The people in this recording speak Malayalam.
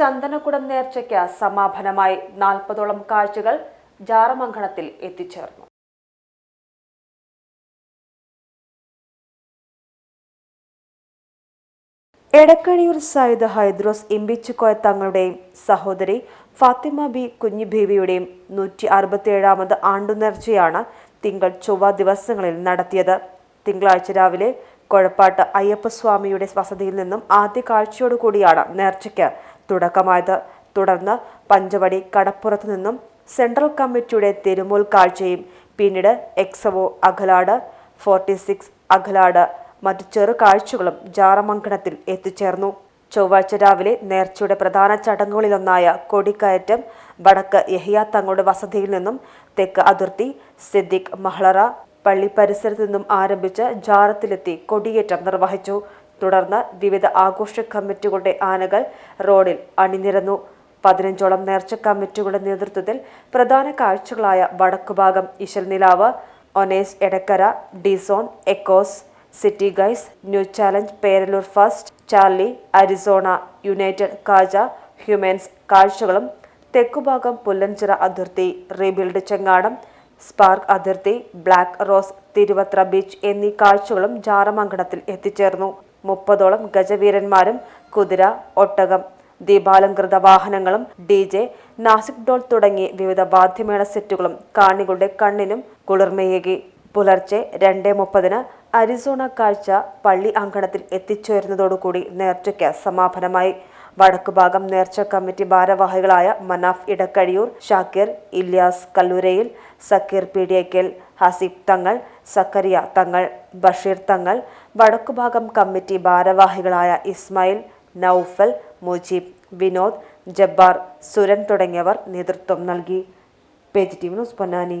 ചന്ദനക്കുടം നേർച്ചയ്ക്ക് സമാപനമായി നാൽപ്പതോളം കാഴ്ചകൾ ജാറമംഗണത്തിൽ എത്തിച്ചേർന്നു. എടക്കഴിയൂർ സയ്യിദ് ഹൈദ്രോസ് ഇമ്പിച്ചുകോയ തങ്ങളുടെയും സഹോദരി ഫാത്തിമ ബി കുഞ്ഞിബീവിയുടെയും നൂറ്റി അറുപത്തിയേഴാമത് ആണ്ടുനേർച്ചയാണ് തിങ്കൾ ചൊവ്വ ദിവസങ്ങളിൽ നടത്തിയത്. തിങ്കളാഴ്ച രാവിലെ കൊഴപ്പാട്ട് അയ്യപ്പസ്വാമിയുടെ വസതിയിൽ നിന്നും ആദ്യ കാഴ്ചയോടുകൂടിയാണ് നേർച്ചയ്ക്ക് തുടക്കമായത്. തുടർന്ന് പഞ്ചവടി കടപ്പുറത്തു നിന്നും സെൻട്രൽ കമ്മിറ്റിയുടെ തിരുമുൽ കാഴ്ചയും പിന്നീട് എക്സവോ അഖലാട് ഫോർട്ടി സിക്സ് അഖലാട് മറ്റു ചെറു കാഴ്ചകളും ജാറമങ്കണത്തിൽ എത്തിച്ചേർന്നു. ചൊവ്വാഴ്ച രാവിലെ നേർച്ചയുടെ പ്രധാന ചടങ്ങുകളിലൊന്നായ കൊടിക്കയറ്റം വടക്ക് യഹിയ തങ്ങളുടെ വസതിയിൽ നിന്നും തെക്ക് അതിർത്തി സിദ്ദിഖ് മഹ്ളറ പള്ളി പരിസരത്തു നിന്നും ആരംഭിച്ച് ജാറത്തിലെത്തി കൊടിയേറ്റം നിർവഹിച്ചു. തുടർന്ന് വിവിധ ആഘോഷ കമ്മിറ്റികളുടെ ആനകൾ റോഡിൽ അണിനിരന്നു. പതിനഞ്ചോളം നേർച്ച കമ്മിറ്റികളുടെ നേതൃത്വത്തിൽ പ്രധാന കാഴ്ചകളായ വടക്കുഭാഗം ഭാഗം Ishalnilavu ഒനേസ് Edakkara disown echoes city guys new challenge Peralur first Charlie Arizona united Kaja humans കാഴ്ചകളും തെക്കുഭാഗം പുല്ലഞ്ചിറ അതിർത്തി റീബിൽഡ് ചെങ്ങാടം സ്പാർക്ക് അതിർത്തി ബ്ലാക്ക് റോസ് തിരുവത്ര ബീച്ച് എന്നീ കാഴ്ചകളും ജാറമംഗണത്തിൽ എത്തിച്ചേർന്നു. മുപ്പതോളം ഗജവീരന്മാരും കുതിര ഒട്ടകം ദീപാലങ്കൃത വാഹനങ്ങളും ഡി ജെ നാസിക് ഡോൾ തുടങ്ങി വിവിധ വാദ്യമേള സെറ്റുകളും കാണികളുടെ കണ്ണിനും കുളിർമയേകി. പുലർച്ചെ രണ്ട് മുപ്പതിന് അരിസോണ കാഴ്ച പള്ളി അങ്കണത്തിൽ എത്തിച്ചേരുന്നതോടുകൂടി നേർച്ചയ്ക്ക് സമാപനമായി. വടക്കുഭാഗം നേർച്ച കമ്മിറ്റി ഭാരവാഹികളായ മനാഫ് ഇടക്കഴിയൂർ ഷാക്കിർ ഇല്യാസ് കല്ലൂരയിൽ സക്കീർ പീഡിയക്കൽ ഹസീബ് തങ്ങൾ സക്കറിയ തങ്ങൾ ബഷീർ തങ്ങൾ വടക്കുഭാഗം കമ്മിറ്റി ഭാരവാഹികളായ ഇസ്മായിൽ നൌഫൽ മുജീബ് വിനോദ് ജബ്ബാർ സുരൻ തുടങ്ങിയവർ നേതൃത്വം നൽകി. Page T news Ponnani.